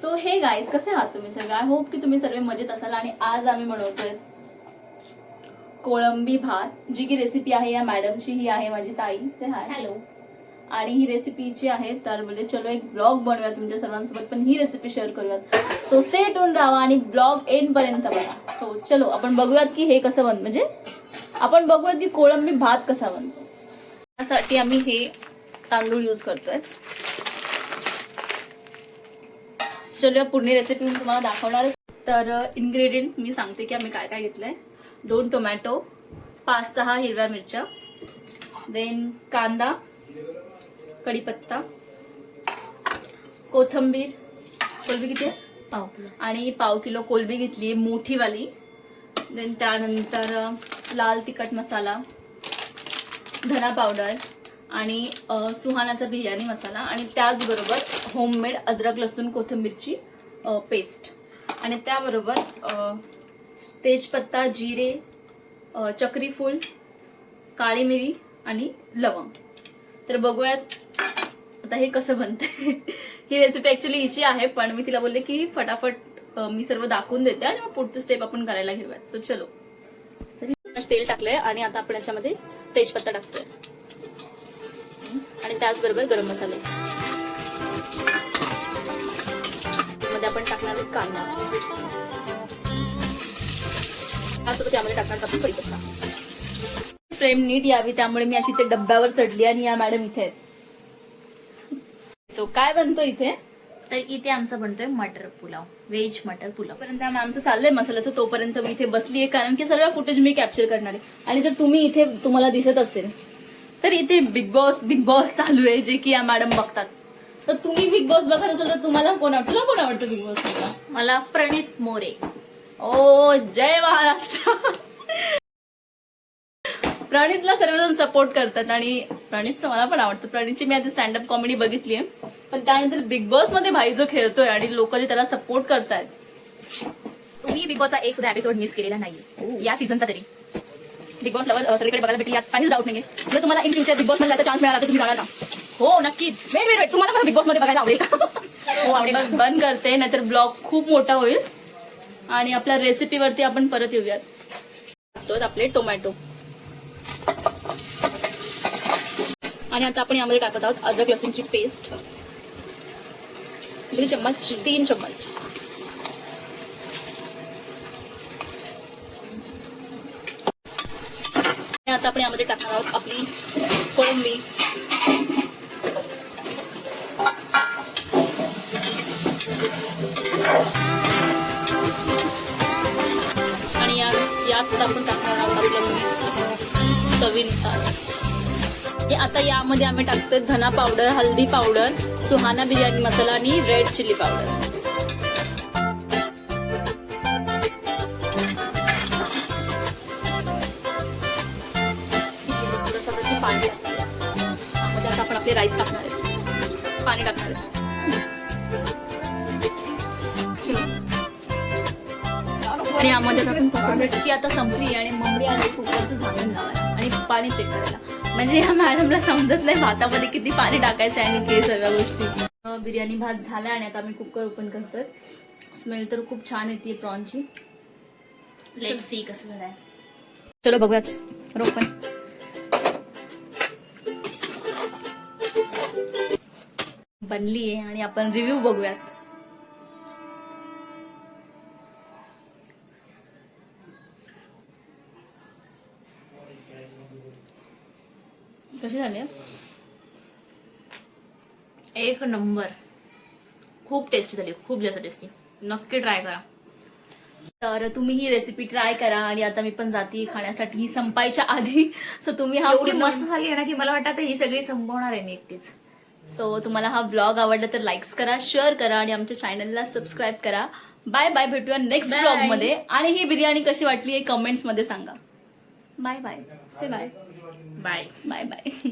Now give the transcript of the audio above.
So हे guys कसे आहात तुम्ही सगळे? आय होप की तुम्ही सर्व मजेत असाल आणि आज आम्ही बनवतोय कोळंबी भात जी की रेसिपी आहे या मॅडमची ही आहे माझी ताई. से हाय हॅलो आणि ही रेसिपीची आहे तर म्हणजे चलो एक ब्लॉग बनवूया तुमच्या सर्वांसोबत पण ही रेसिपी शेअर करूयात. सो स्टे टून राहा आणि ब्लॉग एंड पर्यंत बघा. सो चलो आपण बघूयात की हे कसं बन म्हणजे आपण बघूयात की कोळंबी भात कसा बनतो. त्यासाठी आम्ही हे तांदूळ यूज करतोय. चलो पूर्ण रेसिपी मी तुम्हाला दाखवणार तर इन्ग्रेडियंट मी सांगते की आम्ही काय काय घेतलंय. दोन टोमॅटो पाच सहा हिरव्या मिरच्या देन कांदा कढीपत्ता कोथंबीर कोलबी किती आहे? पाव किलो. आणि पाव किलो कोलबी घेतली आहे मोठीवाली. देन त्यानंतर अ, लाल तिखट मसाला धना पावडर आणि सुहानाचा बिर्याणी मसाला आणि त्याचबरोबर होममेड अद्रक लसूण कोथिंबीरची पेस्ट आणि त्याबरोबर तेजपत्ता जिरे चक्रीफूल काळी मिरी आणि लवंग. तर बघूयात आता हे कसं बनते ही रेसिपी ॲक्च्युली हिची आहे पण मी तिला बोलले की फटाफट मी सर्व दाखवून देते आणि मग पुढचं स्टेप आपण करायला घेऊयात. सो चलो. तरी तेल टाकलंय आणि आता आपण याच्यामध्ये तेजपत्ता टाकतोय. आणि त्याचबरोबर गरम मसाले. मध्ये आपण टाकणार आहे कांदा. त्यासोबत त्यामध्ये टाकणार आहोत आपण कढीपत्ता. फ्रेम नीट यावी त्यामुळे मी अशी ते डब्यावर चढली आणि या मॅडम इथे आहेत. सो काय बनतो इथे? तर इथे आमचा बनतोय मटर पुलाव व्हेज मटर पुलाव. तोपर्यंत आम- आमचं चाललंय मसाल्याचं तोपर्यंत मी इथे बसलीये कारण की सर्व फुटेज मी कॅप्चर करणार आहे. आणि जर तुम्ही इथे तुम्हाला दिसत असेल तर इथे बिग बॉस बिग बॉस चालू आहे जे की या मॅडम बघतात. तर तुम्ही बिग बॉस बघत असाल तर तुम्हाला कोण आवडतं? तुला कोण आवडतं बिग बॉस मला प्रणित मोरे. ओ जय महाराष्ट्र. प्रणितला सर्वजण सपोर्ट करतात आणि प्रणितचं मला पण आवडतं. प्रणितची मी आधी स्टँडअप कॉमेडी बघितली आहे. पण त्यानंतर बिग बॉसमध्ये भाई जो खेळतोय आणि लोक जे त्याला सपोर्ट करतायत. तुम्ही बिग बॉसचा एक सुद्धा एपिसोड मिस केलेला नाही या सीझनचा तरी. बिग बॉस लवर सगळीकडे बघायला भेटली. यात काहीच डाऊट नाही जर तुम्हाला इन फ्युचर बिग बॉसमध्ये चान्स मिळाला तर तुम्ही जाणार का? हो नक्कीच. वेट वेट वेट तुम्हाला मला बिग बॉसमध्ये बघायला आवडेल. का हो आवडेल. बंद करते नाहीतर ब्लॉग खूप मोठा होईल. आणि आपल्या रेसिपीवरती आपण परत येऊयात. आपले टोमॅटो आणि आता आपण यामध्ये टाकत आहोत अद्रक लसूणची पेस्ट चम्मच तीन चम्मच. आता आपण यामध्ये टाकणार आहोत आपली कोळंबी. आणि या यात आपण टाकणार आहोत आपल्या मीठ. चवीनुसार हे आता यामध्ये आम्ही टाकतोय धना पावडर हल्दी पावडर सुहाना बिर्याणी मसाला आणि रेड चिली पावडर. पाणी. त्यामध्ये आता आपण आपले राईस टाकणार आहे. पाणी टाकणार आहे. आणि यामध्ये आपण कोकोनट की आता संपली आणि मम्मी आली कुकरचं झाकण लावायला आणि पाणी चेक करायला. म्हणजे या मॅडमला समजत नाही भातामध्ये किती पाणी टाकायचं आहे आणि हे सर्व गोष्टी. बिर्याणी भात झाला आणि आता आम्ही कुकर ओपन करतोय. स्मेल तर खूप छान येते प्रॉनची लेट सी कसं झालंय. चलो बघूयात. रोपण बनली आहे आणि आपण रिव्ह्यू बघूयात. कशी झाली एक नंबर. खूप टेस्टी झाली खूप जास्त टेस्टी नक्की ट्राय करा. तर तुम्ही ही रेसिपी ट्राय करा आणि आता मी पण जाते खाण्यासाठी ही संपायच्या आधी. सो तुम्ही हा एवढी मस्त झाली आहे ना की मला वाटतं ही सगळी संपवणार आहे मी एकटीच. सो तुम्हाला हा ब्लॉग आवडला तर लाईक्स करा शेअर करा आणि आमच्या चॅनलला सबस्क्राईब करा. बाय बाय भेटूया नेक्स्ट. ब्लॉगमध्ये आणि ही बिर्याणी कशी वाटली हे कमेंट्समध्ये सांगा. Bye bye say bye bye bye bye